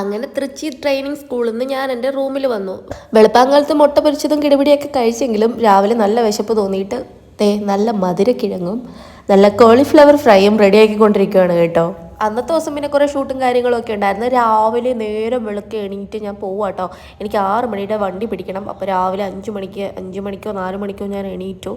അങ്ങനെ തൃച്ചി ട്രെയിനിങ് സ്കൂളിൽ നിന്ന് ഞാൻ എന്റെ റൂമിൽ വന്നു. വെളുപ്പാങ്കാലത്ത് മുട്ട പൊരിച്ചതും കിടപിടിയൊക്കെ കഴിച്ചെങ്കിലും രാവിലെ നല്ല വിശപ്പ് തോന്നിയിട്ട് തേ നല്ല മധുരക്കിഴങ്ങും നല്ല കോളിഫ്ലവർ ഫ്രൈയും റെഡിയാക്കിക്കൊണ്ടിരിക്കുകയാണ് കേട്ടോ. അന്നത്തെ ദിവസം പിന്നെ കുറേ ഷൂട്ടും കാര്യങ്ങളൊക്കെ ഉണ്ടായിരുന്നു. രാവിലെ നേരം വെളുക്കെ എണീറ്റ് ഞാൻ പോവാം കേട്ടോ എനിക്ക് ആറ് മണിയുടെ വണ്ടി പിടിക്കണം. അപ്പോൾ രാവിലെ അഞ്ച് മണിക്ക് അഞ്ച് മണിക്കോ നാല് മണിക്കോ ഞാൻ എണീറ്റു.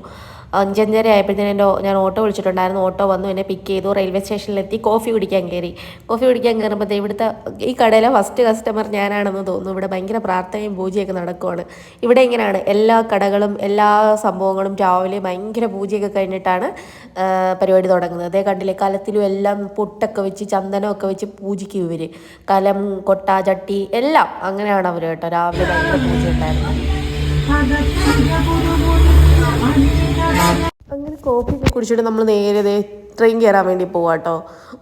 അഞ്ചഞ്ചര ആയപ്പോഴത്തേനും എന്റെ ഞാൻ ഓട്ടോ വിളിച്ചിട്ടുണ്ടായിരുന്നു. ഓട്ടോ വന്നു എന്നെ പിക്ക് ചെയ്തു. റെയിൽവേ സ്റ്റേഷനിലെത്തി കോഫി കുടിക്കാൻ കയറി. കോഫി കുടിക്കാൻ കയറുമ്പോഴത്തേ ഇവിടുത്തെ ഈ കടയിലെ ഫസ്റ്റ് കസ്റ്റമർ ഞാനാണെന്ന് തോന്നുന്നു. ഇവിടെ ഭയങ്കര പ്രാർത്ഥനയും പൂജയൊക്കെ നടക്കുവാണ്. ഇവിടെ ഇങ്ങനെയാണ് എല്ലാ കടകളും എല്ലാ സംഭവങ്ങളും രാവിലെ ഭയങ്കര പൂജയൊക്കെ കഴിഞ്ഞിട്ടാണ് പരിപാടി തുടങ്ങുന്നത്. അതേ കണ്ടില്ലേ കലത്തിലും എല്ലാം പൊട്ടൊക്കെ വെച്ച് ചന്ദനമൊക്കെ വെച്ച് പൂജിക്കും ഇവർ കലം കൊട്ട ചട്ടി എല്ലാം അങ്ങനെയാണ് അവർ കേട്ടോ രാവിലെ ഭയങ്കര പൂജ ഉണ്ടായിരുന്നു അങ്ങനെ കോഫി കുടിച്ചിട്ട് നമ്മൾ നേരെ ട്രെയിൻ കയറാൻ വേണ്ടി പോവാം കേട്ടോ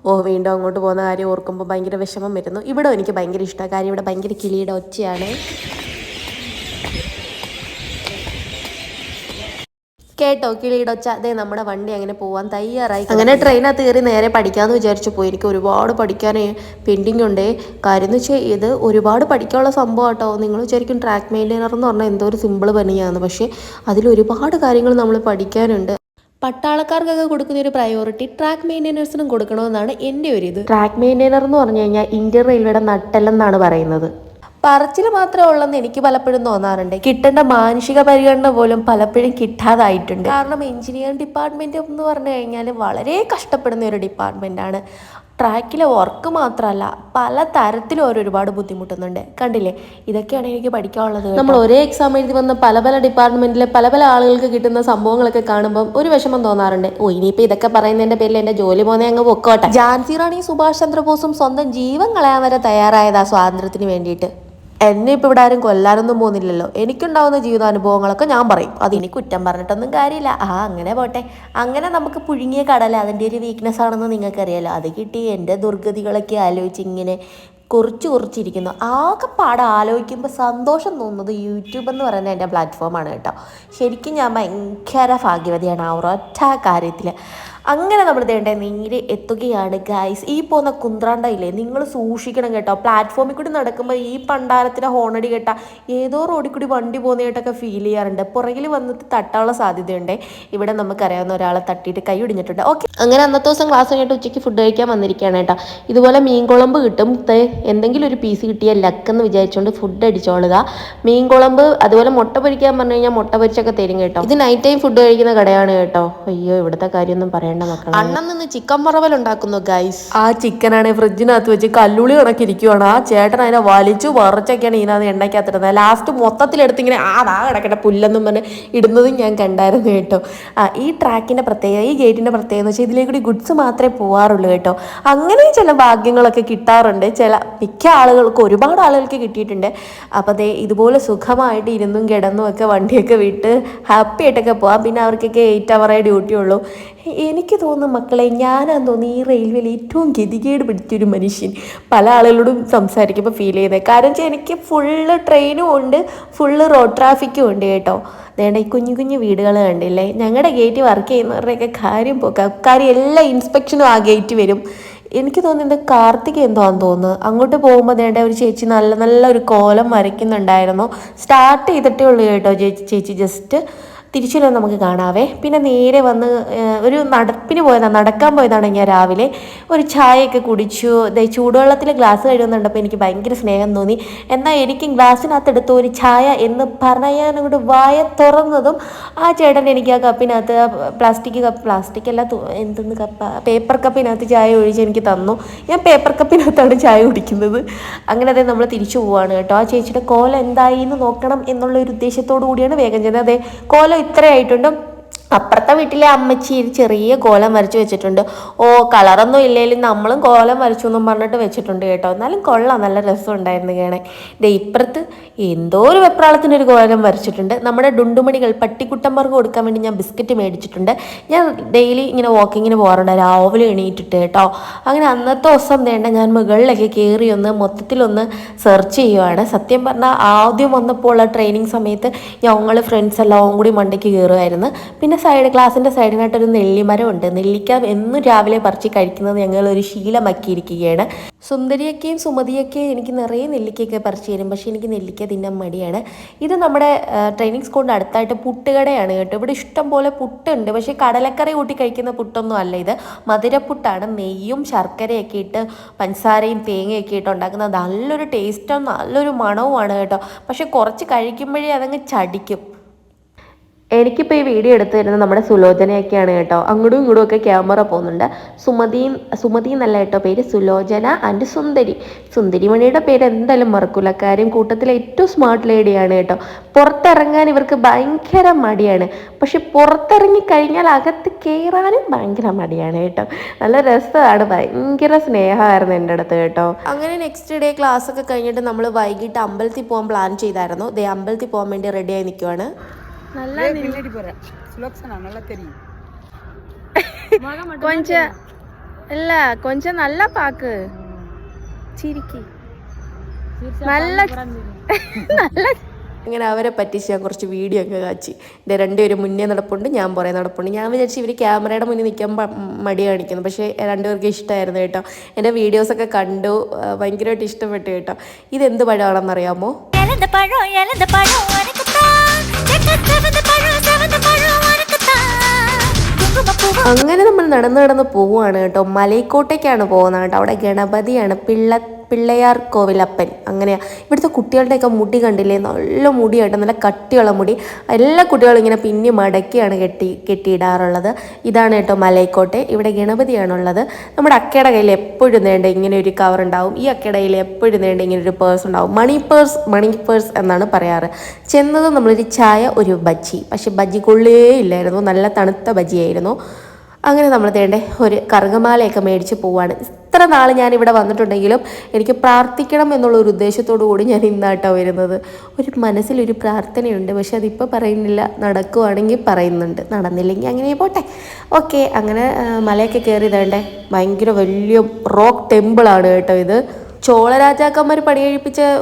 ഓ വീണ്ടും അങ്ങോട്ട് പോകുന്ന കാര്യം ഓർക്കുമ്പോൾ ഭയങ്കര വിഷമം വരുന്നു. ഇവിടെ എനിക്ക് ഭയങ്കര ഇഷ്ടമാണ് കാര്യം ഇവിടെ ഭയങ്കര കിളിയുടെ ഒച്ചയാണ്. കേട്ടോ കിളിയുടെ ഒച്ച. അതേ നമ്മുടെ വണ്ടി അങ്ങനെ പോവാൻ തയ്യാറായി. അങ്ങനെ ട്രെയിനകത്ത് കയറി നേരെ പഠിക്കാമെന്ന് വിചാരിച്ചു പോയി. എനിക്ക് ഒരുപാട് പഠിക്കാൻ പെൻഡിങ് ഉണ്ട്. കാര്യം എന്ന് വെച്ചാൽ ഇത് ഒരുപാട് പഠിക്കാനുള്ള സംഭവം കേട്ടോ നിങ്ങൾ വിചാരിക്കും ട്രാക്ക് മെയിന്റെയിനർ എന്ന് പറഞ്ഞാൽ എന്തോ ഒരു സിമ്പിൾ പണിയാണ്. പക്ഷേ അതിൽ ഒരുപാട് കാര്യങ്ങൾ നമ്മൾ പഠിക്കാനുണ്ട്. പട്ടാളക്കാർക്കൊക്കെ കൊടുക്കുന്ന ഒരു പ്രയോറിറ്റി ട്രാക്ക് മെയിന്റെനൻസിനും കൊടുക്കണമെന്നാണ് എന്റെ ഒരു ഇത്. ട്രാക്ക് മെയിന്റെനർ എന്ന് പറഞ്ഞു കഴിഞ്ഞാൽ ഇന്ത്യൻ റെയിൽവേയുടെ നട്ടെല്ലെന്നാണ് പറയുന്നത്. പറച്ചിൽ മാത്രമേ ഉള്ളെന്ന് എനിക്ക് പലപ്പോഴും തോന്നാറുണ്ട്. കിട്ടേണ്ട മാനുഷിക പരിഗണന പോലും പലപ്പോഴും കിട്ടാതായിട്ടുണ്ട്. കാരണം എഞ്ചിനീയറിംഗ് ഡിപ്പാർട്ട്മെന്റ് എന്ന് പറഞ്ഞു കഴിഞ്ഞാൽ വളരെ കഷ്ടപ്പെടുന്ന ഒരു ഡിപ്പാർട്ട്മെന്റാണ് ട്രാക്കിലെ വർക്ക് മാത്രമല്ല പല തരത്തിലും അവർ ഒരുപാട് ബുദ്ധിമുട്ടുന്നുണ്ട്. കണ്ടില്ലേ? ഇതൊക്കെയാണ് എനിക്ക് പഠിക്കാനുള്ളത് നമ്മൾ ഒരേ എക്സാം എഴുതി വന്ന പല പല ഡിപ്പാർട്ട്മെന്റിലെ പല പല ആളുകൾക്ക് കിട്ടുന്ന സംഭവങ്ങളൊക്കെ കാണുമ്പോൾ ഒരു വിഷമം തോന്നാറുണ്ട്. ഓ ഇനിയിപ്പോൾ ഇതൊക്കെ പറയുന്നതിന്റെ പേരിൽ എന്റെ ജോലി പോന്നെ അങ്ങ് പൊക്കോട്ടെ. ജാൻസി റാണി സുഭാഷ് ചന്ദ്രബോസും സ്വന്തം ജീവൻ കളയാൻ വരെ തയ്യാറായത് ആ സ്വാതന്ത്ര്യത്തിന് വേണ്ടിയിട്ട്. എന്നെ ഇപ്പോൾ ഇവിടെ ആരും കൊല്ലാനൊന്നും പോകുന്നില്ലല്ലോ. എനിക്കുണ്ടാവുന്ന ജീവിതാനുഭവങ്ങളൊക്കെ ഞാൻ പറയും. അത് എനിക്ക് കുറ്റം പറഞ്ഞിട്ടൊന്നും കാര്യമില്ല. ആ അങ്ങനെ പോട്ടെ. അങ്ങനെ നമുക്ക് പുഴുങ്ങിയ കടല അതിന്റെ ഒരു വീക്ക്നെസ് ആണെന്ന് നിങ്ങൾക്കറിയാലോ. അത് കിട്ടി എന്റെ ദുർഗതികളൊക്കെ ആലോചിച്ച് ഇങ്ങനെ കുറിച്ച് കുറിച്ചിരിക്കുന്നു. ആകെപ്പാടെ ആലോചിക്കുമ്പോൾ സന്തോഷം തോന്നുന്നത് യൂട്യൂബ് എന്ന് പറയുന്ന എന്റെ പ്ലാറ്റ്ഫോമാണ് കേട്ടോ. ശരിക്കും ഞാൻ ഭയങ്കര ഭാഗ്യവതിയാണ് ആ ഒരൊറ്റ കാര്യത്തിൽ അങ്ങനെ നമ്മൾ തേണ്ട നേരെ എത്തുകയാണ് ഗൈസ് ഈ പോകുന്ന കുന്ത്രാണ്ടയില്ലേ നിങ്ങൾ സൂക്ഷിക്കണം കേട്ടോ. പ്ലാറ്റ്ഫോമിൽ കൂടി നടക്കുമ്പോൾ ഈ പണ്ടാരത്തിന്റെ ഹോണടി കേട്ട ഏതോ റോഡിൽ കൂടി വണ്ടി പോകുന്നതായിട്ടൊക്കെ ഫീൽ ചെയ്യാറുണ്ട്. പുറകിൽ വന്നിട്ട് തട്ടാനുള്ള സാധ്യതയുണ്ട്. ഇവിടെ നമുക്കറിയാവുന്ന ഒരാളെ തട്ടിയിട്ട് കൈ ഒടിഞ്ഞിട്ടുണ്ട്. ഓക്കെ അങ്ങനെ അന്നത്തെ ദിവസം ക്ലാസ് കഴിഞ്ഞിട്ട് ഉച്ചയ്ക്ക് ഫുഡ് കഴിക്കാൻ വന്നിരിക്കുകയാണ് കേട്ടോ. ഇതുപോലെ മീൻ കുളമ്പ് കിട്ടും. എന്തെങ്കിലും ഒരു പീസ് കിട്ടിയ ലക്കെന്ന് വിചാരിച്ചുകൊണ്ട് ഫുഡ് അടിച്ചോളുക. മീൻ കുളമ്പ് അതുപോലെ മുട്ട പൊരിക്കാൻ പറഞ്ഞു കഴിഞ്ഞാൽ മുട്ട പൊരിച്ചൊക്കെ തരും കേട്ടോ. ഇത് നൈറ്റ് ടൈം ഫുഡ് കഴിക്കുന്ന കടയാണ് കേട്ടോ. അയ്യോ ഇവിടുത്തെ കാര്യമൊന്നും പറയണ്ട. മക്കളെ. അണ്ണൻ നിന്ന് ചിക്കൻ മറവൽ ഉണ്ടാക്കുന്നു ഗൈസ് ആ ചിക്കനാണ് ഫ്രിഡ്ജിനകത്ത് വെച്ച് കല്ലുളി കണക്കിരിക്കുവാണ്. ആ ചേട്ടൻ അതിനെ വലിച്ചു വറച്ചൊക്കെയാണ് ഇതിനകത്ത് എണ്ണയ്ക്കകത്തിടുന്നത്. ലാസ്റ്റ് മൊത്തത്തിലെടുത്ത് ഇങ്ങനെ ആ ദാ കിടക്കട്ടെ പുല്ലെന്നും പറഞ്ഞ് ഇടുന്നതും ഞാൻ കണ്ടായിരുന്നു കേട്ടോ. ആ ഈ ട്രാക്കിന്റെ പ്രത്യേകത ഈ ഗേറ്റിന്റെ പ്രത്യേകത എന്ന് വെച്ചാൽ ഇതിലേക്കൂടി ഗുഡ്സ് മാത്രമേ പോവാറുള്ളൂ കേട്ടോ. അങ്ങനെ ചില ഭാഗ്യങ്ങളൊക്കെ കിട്ടാറുണ്ട്. ചില മിക്ക ആളുകൾക്ക് ഒരുപാട് ആളുകൾക്ക് കിട്ടിയിട്ടുണ്ട്. അപ്പോൾ ദേ ഇതുപോലെ സുഖമായിട്ട് ഇരുന്നും കിടന്നും ഒക്കെ വണ്ടിയൊക്കെ വിട്ട് ഹാപ്പി ആയിട്ടൊക്കെ പോവാം. പിന്നെ അവർക്കൊക്കെ എയ്റ്റ് അവറേ ഡ്യൂട്ടി ഉള്ളൂ. എനിക്ക് തോന്നുന്നു മക്കളെ ഞാനാന്ന് തോന്നുന്നു ഈ റെയിൽവേയിൽ ഏറ്റവും ഗതികേട് പിടിച്ചൊരു മനുഷ്യൻ. പല ആളുകളോടും സംസാരിക്കുമ്പോൾ ഫീൽ ചെയ്യുന്നത്. കാരണം വെച്ചാൽ എനിക്ക് ഫുള്ള് ട്രെയിനും ഉണ്ട് ഫുള്ള് റോഡ് ട്രാഫിക്കും ഉണ്ട് കേട്ടോ. വേണ്ട ഈ കുഞ്ഞു കുഞ്ഞു വീടുകൾ കണ്ടില്ലേ? ഞങ്ങളുടെ ഗേറ്റ് വർക്ക് ചെയ്യുന്നവരുടെയൊക്കെ കാര്യം പോക്കാം. കാര്യം എല്ലാ ഇൻസ്പെക്ഷനും ആ ഗേറ്റ് വരും. എനിക്ക് തോന്നുന്നത് കാർത്തിക് എന്തോ ആണെന്ന് തോന്നുന്നു. അങ്ങോട്ട് പോകുമ്പോൾ വേണ്ട ഒരു ചേച്ചി നല്ല നല്ല ഒരു കോലം വരയ്ക്കുന്നുണ്ടായിരുന്നു. സ്റ്റാർട്ട് ചെയ്തിട്ടേ ഉള്ളൂ കേട്ടോ ചേച്ചി ചേച്ചി ജസ്റ്റ് തിരിച്ചു വരുന്നത് നമുക്ക് കാണാവേ. പിന്നെ നേരെ വന്ന് ഒരു നടപ്പിന് പോയതാണ് നടക്കാൻ പോയതാണ് ഞാൻ രാവിലെ. ഒരു ചായയൊക്കെ കുടിച്ചു. ചൂടുവെള്ളത്തിൽ ഗ്ലാസ് കഴുകുന്നുണ്ടപ്പോൾ എനിക്ക് ഭയങ്കര സ്നേഹം തോന്നി. എന്നാൽ എനിക്ക് ഗ്ലാസ്സിനകത്ത് എടുത്ത ഒരു ചായ എന്ന് പറയാനോട് വായ തുറന്നതും ആ ചേട്ടൻ എനിക്ക് ആ കപ്പിനകത്ത് പ്ലാസ്റ്റിക് കപ്പ് പ്ലാസ്റ്റിക് അല്ല എന്തെന്ന് കപ്പ പേപ്പർ കപ്പിനകത്ത് ചായ ഒഴിച്ച് എനിക്ക് തന്നു. ഞാൻ പേപ്പർ കപ്പിനകത്താണ് ചായ കുടിക്കുന്നത്. അങ്ങനെ അതെ നമ്മൾ തിരിച്ചു പോവാണ് കേട്ടോ. ആ ചേച്ചിയുടെ കോല എന്തായി എന്ന് നോക്കണം എന്നുള്ള ഒരു ഉദ്ദേശത്തോടു കൂടിയാണ് വേഗം ചെയ്യുന്നത് അതെ കോല ഇത്രയായിട്ടുണ്ട് അപ്പുറത്തെ വീട്ടിലെ അമ്മച്ചി ഒരു ചെറിയ കോലം വരച്ച് വെച്ചിട്ടുണ്ട്. ഓ കളറൊന്നും ഇല്ലെങ്കിലും നമ്മളും കോലം വരച്ചു എന്നും പറഞ്ഞിട്ട് വെച്ചിട്ടുണ്ട് കേട്ടോ. എന്നാലും കൊള്ളാം നല്ല രസം ഉണ്ടായിരുന്നു കേണേ ദേ ഇപ്പുറത്ത് എന്തോ ഒരു വെപ്രാളത്തിനൊരു കോലം വരച്ചിട്ടുണ്ട്. നമ്മുടെ ഡുണ്ടുമണികൾ പട്ടിക്കുട്ടന്മാർക്ക് കൊടുക്കാൻ വേണ്ടി ഞാൻ ബിസ്ക്കറ്റ് മേടിച്ചിട്ടുണ്ട്. ഞാൻ ഡെയിലി ഇങ്ങനെ വാക്കിങ്ങിന് പോകാറുണ്ട്. രാവിലെ എണീറ്റിട്ട് കേട്ടോ. അങ്ങനെ അന്നത്തെ ദിവസം വേണ്ട ഞാൻ മുകളിലൊക്കെ കയറി ഒന്ന് മൊത്തത്തിലൊന്ന് സെർച്ച് ചെയ്യുവാണ്. സത്യം പറഞ്ഞാൽ ആദ്യം വന്നപ്പോൾ ഉള്ള ട്രെയിനിങ് സമയത്ത് ഞങ്ങൾ ഫ്രണ്ട്സ് എല്ലാം കൂടി മണ്ടയ്ക്ക് കയറുമായിരുന്നു പിന്നെ സൈഡ് ക്ലാസ്സിന്റെ സൈഡിനായിട്ടൊരു നെല്ലിമരം ഉണ്ട് നെല്ലിക്ക എന്നും രാവിലെ പറിച്ച് കഴിക്കുന്നത് ഞങ്ങൾ ഒരു ശീലമാക്കിയിരിക്കുകയാണ്. സുന്ദരിയൊക്കെയും സുമതിയൊക്കെയും എനിക്ക് നിറയെ നെല്ലിക്കയൊക്കെ പറിച്ച് തരും. പക്ഷേ എനിക്ക് നെല്ലിക്ക തിന്നാൻ മടിയാണ്. ഇത് നമ്മുടെ ട്രെയിനിങ് സ്കൂളിന്റെ അടുത്തായിട്ട് പുട്ടുകടയാണ് കേട്ടോ. ഇവിടെ ഇഷ്ടം പോലെ പുട്ടുണ്ട്. പക്ഷേ കടലക്കറി കൂട്ടി കഴിക്കുന്ന പുട്ടൊന്നും അല്ല ഇത്. മധുരപ്പുട്ടാണ്. നെയ്യും ശർക്കരയൊക്കെ ഇട്ട് പഞ്ചസാരയും തേങ്ങയൊക്കെ ഇട്ട് ഉണ്ടാക്കുന്ന നല്ലൊരു ടേസ്റ്റും നല്ലൊരു മണവുമാണ് കേട്ടോ. പക്ഷേ കുറച്ച് കഴിക്കുമ്പോഴേ അതങ്ങ് ചടിക്കും. എനിക്കിപ്പോൾ ഈ വീഡിയോ എടുത്തു തരുന്നത് നമ്മുടെ സുലോചനയൊക്കെയാണ് കേട്ടോ. അങ്ങോട്ടും ഇങ്ങോട്ടും ഒക്കെ ക്യാമറ പോകുന്നുണ്ട്. സുമതി സുമതി എന്നല്ല കേട്ടോ പേര് സുലോചന ആൻഡ് സുന്ദരി. സുന്ദരിമണിയുടെ പേര് എന്തായാലും മറക്കൂല. കാര്യം കൂട്ടത്തിലെ ഏറ്റവും സ്മാർട്ട് ലേഡിയാണ് കേട്ടോ. പുറത്തിറങ്ങാൻ ഇവർക്ക് ഭയങ്കര മടിയാണ്. പക്ഷെ പുറത്തിറങ്ങി കഴിഞ്ഞാൽ അകത്ത് കയറാനും ഭയങ്കര മടിയാണ് കേട്ടോ. നല്ല രസമാണ്. ഭയങ്കര സ്നേഹമായിരുന്നു എന്റെ അടുത്ത് കേട്ടോ. അങ്ങനെ നെക്സ്റ്റ് ഡേ ക്ലാസ് ഒക്കെ കഴിഞ്ഞിട്ട് നമ്മൾ വൈകിട്ട് അമ്പലത്തിൽ പോകാൻ പ്ലാൻ ചെയ്തായിരുന്നു. ദേ അമ്പലത്തിൽ പോകാൻ വേണ്ടി റെഡിയായി നിൽക്കുവാണ് நல்லா பின்னாடி போற. சுலோக்ஷனா நல்லா தெரியும். கொஞ்சம் இல்ல கொஞ்சம் நல்லா பாக்கு. சிரிக்கி. நல்லா நல்லா അങ്ങനെ അവരെ പറ്റിച്ച് ഞാൻ കുറച്ച് വീഡിയോ ഒക്കെ കാച്ചി. എന്റെ രണ്ടുപേരും മുന്നേ നടപ്പുണ്ട് ഞാൻ പുറകെ നടപ്പുണ്ട്. ഞാൻ വിചാരിച്ചു ഇവർ ക്യാമറയുടെ മുന്നിൽ നിൽക്കാൻ മടി കാണിക്കുന്നു. പക്ഷേ രണ്ടുപേർക്കും ഇഷ്ടമായിരുന്നു കേട്ടോ. എന്റെ വീഡിയോസൊക്കെ കണ്ടു ഭയങ്കരമായിട്ട് ഇഷ്ടപ്പെട്ടു കേട്ടോ. ഇതെന്ത് പഴമാണെന്നറിയാമോ പഴം അങ്ങനെ നമ്മൾ നടന്ന് നടന്ന് പോവുകയാണ് കേട്ടോ. മലയ്ക്കോട്ടേക്കാണ് പോകുന്നത് കേട്ടോ. അവിടെ ഗണപതിയാണ് പിള്ള പിള്ളയാർ കോവിലപ്പൻ അങ്ങനെയാണ് ഇവിടുത്തെ കുട്ടികളുടെയൊക്കെ മുടി കണ്ടില്ലേ? നല്ല മുടിയായിട്ട് നല്ല കട്ടിയുള്ള മുടി. എല്ലാ കുട്ടികളും ഇങ്ങനെ പിന്നി മടക്കിയാണ് കെട്ടി കെട്ടിയിടാറുള്ളത്. ഇതാണ് കേട്ടോ മലൈക്കോട്ടെ. ഇവിടെ ഗണപതിയാണുള്ളത്. നമ്മുടെ അക്കയുടെ കയ്യിൽ എപ്പോഴും നേണ്ട ഇങ്ങനെ ഒരു കവർ ഉണ്ടാവും. ഈ അക്കയുടെ കയ്യിൽ എപ്പോഴും നേണ്ട ഇങ്ങനെ ഒരു പേഴ്സ് ഉണ്ടാവും. മണി പേഴ്സ് മണി പേഴ്സ് എന്നാണ് പറയാറ്. ചെന്നത് നമ്മളൊരു ചായ ഒരു ബജ്ജി. പക്ഷെ ബജ്ജി കൊള്ളേ ഇല്ലായിരുന്നു. നല്ല തണുത്ത ബജ്ജിയായിരുന്നു. അങ്ങനെ നമ്മൾ തേണ്ടേ ഒരു കറുകമാലയൊക്കെ മേടിച്ച് പോവാണ്. ഇത്ര നാൾ ഞാൻ ഇവിടെ വന്നിട്ടുണ്ടെങ്കിലും എനിക്ക് പ്രാർത്ഥിക്കണം എന്നുള്ള ഒരു ഉദ്ദേശത്തോടു കൂടി ഞാൻ ഇന്നാട്ടോ വരുന്നത്. ഒരു മനസ്സിലൊരു പ്രാർത്ഥനയുണ്ട് പക്ഷെ അതിപ്പോൾ പറയുന്നില്ല. നടക്കുവാണെങ്കിൽ പറയുന്നുണ്ട്. നടന്നില്ലെങ്കിൽ അങ്ങനെ പോട്ടെ. ഓക്കെ അങ്ങനെ മലയൊക്കെ കയറി തേണ്ടേ ഭയങ്കര വലിയ റോക്ക് ടെമ്പിളാണ് കേട്ടോ ഇത്. ചോള രാജാക്കന്മാർ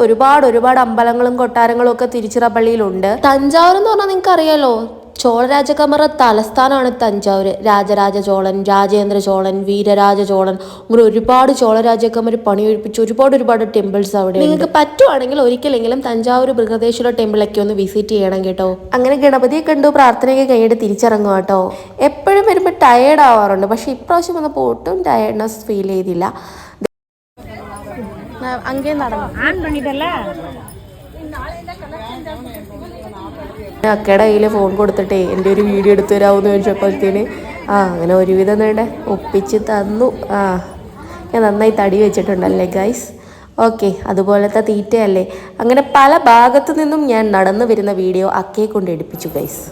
ഒരുപാട് ഒരുപാട് അമ്പലങ്ങളും കൊട്ടാരങ്ങളും ഒക്കെ തിരുച്ചിറപ്പള്ളിയിലുണ്ട്. തഞ്ചാവൂർ എന്ന് പറഞ്ഞാൽ നിങ്ങൾക്ക് അറിയാലോ ചോള രാജാക്കന്മാരുടെ തലസ്ഥാനമാണ് തഞ്ചാവൂർ രാജരാജ ചോളൻ രാജേന്ദ്ര ചോളൻ വീരരാജ ചോളൻ അങ്ങനെ ഒരുപാട് ചോള രാജാക്കന്മാർ പണി കഴിപ്പിച്ച ഒരുപാട് ഒരുപാട് ടെമ്പിൾസ് അവിടെ നിങ്ങൾക്ക് പറ്റുവാണെങ്കിൽ ഒരിക്കലെങ്കിലും തഞ്ചാവൂർ ബൃഹദേശ്വര ടെമ്പിളൊക്കെ ഒന്ന് വിസിറ്റ് ചെയ്യണം കേട്ടോ അങ്ങനെ ഗണപതിയെ കണ്ടു പ്രാർത്ഥനയൊക്കെ കഴിഞ്ഞിട്ട് തിരിച്ചിറങ്ങും കേട്ടോ എപ്പോഴും വരുമ്പോൾ ടയേർഡ് ആവാറുണ്ട് പക്ഷേ ഇപ്രാവശ്യം വന്നപ്പോൾ ഒട്ടും ടയേർഡ്നെസ് ഫീൽ ചെയ്തില്ല അങ്കേ നടന്നു ஆன் பண்ணிட்டல അക്കയുടെ കയ്യിൽ ഫോൺ കൊടുത്തിട്ടേ എന്റെ ഒരു വീഡിയോ എടുത്തു തരാമെന്ന് ചോദിച്ചപ്പോഴത്തേന് ആ അങ്ങനെ ഒരുവിധം വേണ്ട ഒപ്പിച്ച് തന്നു ആ ഞാൻ നന്നായി തടി വെച്ചിട്ടുണ്ടല്ലേ ഗൈസ് ഓക്കെ അതുപോലത്തെ തീറ്റയല്ലേ അങ്ങനെ പല ഭാഗത്തു നിന്നും ഞാൻ നടന്നു വരുന്ന വീഡിയോ അക്കയെ കൊണ്ട് എടുപ്പിച്ചു ഗൈസ്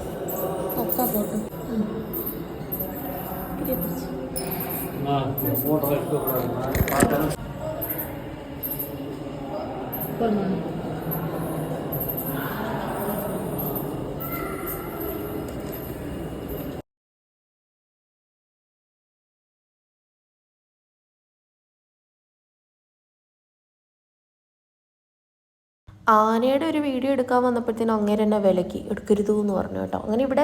ആനയുടെ ഒരു വീഡിയോ എടുക്കാൻ വന്നപ്പോഴത്തേനും അങ്ങനെ തന്നെ വിലക്കി എടുക്കരുത് എന്ന് പറഞ്ഞു കേട്ടോ. അങ്ങനെ ഇവിടെ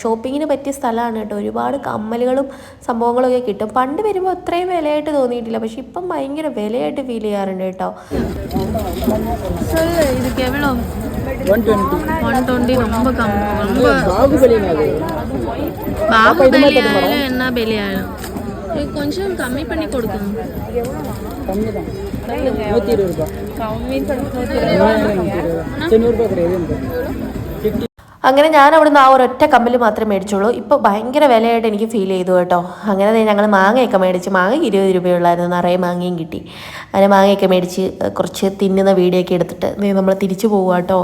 ഷോപ്പിങ്ങിന് പറ്റിയ സ്ഥലമാണ് കേട്ടോ. ഒരുപാട് കമ്മലുകളും സംഭവങ്ങളൊക്കെ കിട്ടും. പണ്ട് വരുമ്പോൾ അത്രയും വിലയായിട്ട് തോന്നിയിട്ടില്ല. പക്ഷെ ഇപ്പം ഭയങ്കര വിലയായിട്ട് ഫീൽ ചെയ്യാറുണ്ട് കേട്ടോ. കൊഞ്ചം കമ്മി പണി കൊടുക്കുന്നു. ரொம்ப பாகுபலினா அது பாகுபலி ஆயாலும் என்ன பெலி ஆயாலும் இது கொஞ்சம் கம்மி பண்ணி கொடுக்கணும் கம்மி தான் நூற்றி இருபது ரூபாய் கம்மி தொண்ணூறுபா கிடையாது ஃபிஃப்டி അങ്ങനെ ഞാൻ അവിടുന്ന് ആ ഒരൊറ്റ കമ്മൽ മാത്രമേ മേടിച്ചുള്ളൂ ഇപ്പോൾ ഭയങ്കര വിലയായിട്ട് എനിക്ക് ഫീൽ ചെയ്തു കേട്ടോ അങ്ങനെ ഞങ്ങൾ മാങ്ങയൊക്കെ മേടിച്ച് മാങ്ങയ്ക്ക് ഇരുപത് രൂപയുള്ളായിരുന്നു നിറയെ മാങ്ങയും കിട്ടി അങ്ങനെ മാങ്ങയൊക്കെ മേടിച്ച് കുറച്ച് തിന്നുന്ന വീഡിയോ ഒക്കെ എടുത്തിട്ട് നമ്മൾ തിരിച്ചു പോവുക കേട്ടോ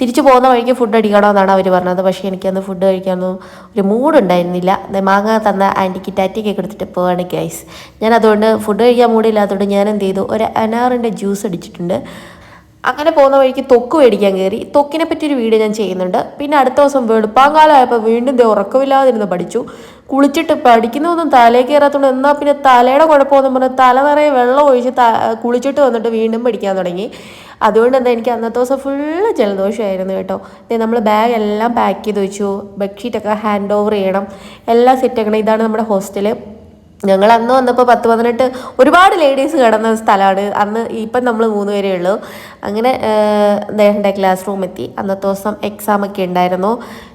തിരിച്ചു പോകുന്ന വഴിക്ക് ഫുഡ് അടിക്കണമെന്നാണ് അവർ പറഞ്ഞത്. പക്ഷേ എനിക്കന്ന് ഫുഡ് കഴിക്കാനൊന്നും ഒരു മൂഡ് ഉണ്ടായിരുന്നില്ല. മാങ്ങ തന്ന ആന്റിക്ക് ടാറ്റിക്കൊക്കെ എടുത്തിട്ട് പോവാണ് ഗൈസ് ഞാൻ അതുകൊണ്ട് ഫുഡ് കഴിക്കാൻ മൂടില്ലാത്തതുകൊണ്ട് ഞാൻ എന്ത് ചെയ്തു? ഒരു അനാറിന്റെ ജ്യൂസ് അടിച്ചിട്ടുണ്ട്. അങ്ങനെ പോകുന്ന വഴിക്ക് തൊക്ക് മേടിക്കാൻ കയറി. തൊക്കിനെ പറ്റിയൊരു വീഡിയോ ഞാൻ ചെയ്യുന്നുണ്ട്. പിന്നെ അടുത്ത ദിവസം വെളുപ്പാങ്കാലമായപ്പോൾ വീണ്ടും ദേ ഉറക്കമില്ലാതിരുന്ന് പഠിച്ചു. കുളിച്ചിട്ട് പഠിക്കുന്നതൊന്നും തലേ കയറാത്തതുകൊണ്ട് എന്നാൽ പിന്നെ തലയുടെ കുഴപ്പമൊന്നും പറഞ്ഞാൽ തല നിറയെ വെള്ളം ഒഴിച്ച് കുളിച്ചിട്ട് വന്നിട്ട് വീണ്ടും പഠിക്കാൻ തുടങ്ങി. അതുകൊണ്ട് എന്താ എനിക്ക് അന്നത്തെ ദിവസം ഫുള്ള് ജലദോഷമായിരുന്നു കേട്ടോ. നമ്മൾ ബാഗ് എല്ലാം പാക്ക് ചെയ്ത് വെച്ചു. ബെഡ്ഷീറ്റൊക്കെ ഹാൻഡ് ഓവർ ചെയ്യണം. എല്ലാം സെറ്റ് ആക്കണം ഇതാണ് നമ്മുടെ ഹോസ്റ്റൽ ഞങ്ങൾ അന്ന് വന്നപ്പോൾ പത്ത് പതിനെട്ട് ഒരുപാട് ലേഡീസ് കിടന്ന സ്ഥലമാണ് അന്ന് ഇപ്പം നമ്മൾ മൂന്ന് പേരേ ഉള്ളൂ. അങ്ങനെ ദേഹന്റെ ക്ലാസ് റൂം എത്തി. അന്നത്തെ ദിവസം എക്സാം ഒക്കെ ഉണ്ടായിരുന്നു.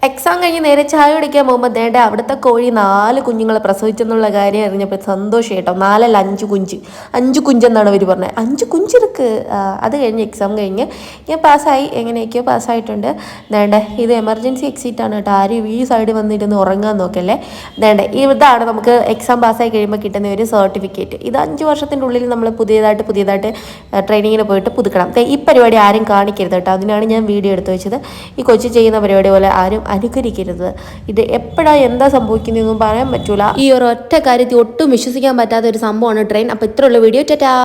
എക്സാം കഴിഞ്ഞ് നേരെ ചായ കുടിക്കാൻ പോകുമ്പോൾ ദേണ്ട അവിടുത്തെ കോഴി നാല് കുഞ്ഞുങ്ങളെ പ്രസവിച്ചെന്നുള്ള കാര്യം അറിഞ്ഞപ്പോൾ സന്തോഷം കേട്ടോ നാലല്ല അഞ്ച് കുഞ്ച്. അഞ്ച് കുഞ്ചെന്നാണ് അവർ പറഞ്ഞത് അഞ്ച് കുഞ്ചിരുക്ക് അത് കഴിഞ്ഞ് എക്സാം കഴിഞ്ഞ് ഞാൻ പാസ്സായി. എങ്ങനെയൊക്കെയോ പാസ്സായിട്ടുണ്ട്. ദേണ്ട ഇത് എമർജൻസി എക്സിറ്റ് ആണ് കേട്ടോ. ആരും ഈ സൈഡ് വന്നിരുന്ന് ഉറങ്ങാൻ നോക്കല്ലേ? ദേണ്ട ഇതാണ് നമുക്ക് എക്സാം പാസ്സായി കഴിയുമ്പോൾ കിട്ടുന്ന ഒരു സർട്ടിഫിക്കറ്റ്. ഇത് അഞ്ച് വർഷത്തിന്റെ ഉള്ളിൽ നമ്മൾ പുതിയതായിട്ട് പുതിയതായിട്ട് ട്രെയിനിങ്ങിന് പോയിട്ട് പുതുക്കണം. ഈ പരിപാടി ആരും കാണിക്കരുത് കേട്ടോ. അതിനാണ് ഞാൻ വീഡിയോ എടുത്ത് വെച്ചത്. ഈ കൊച്ചു ചെയ്യുന്ന പരിപാടി പോലെ ആരും അനുകരിക്കരുത്. ഇത് എപ്പോഴാണ് എന്താ സംഭവിക്കുന്നതെന്നും പറയാൻ പറ്റൂല. ഈ ഒരു ഒറ്റ കാര്യത്തിൽ ഒട്ടും വിശ്വസിക്കാൻ പറ്റാത്ത ഒരു സംഭവമാണ് ട്രെയിൻ. അപ്പോൾ ഇത്രയുള്ള വീഡിയോ. ടാറ്റാ.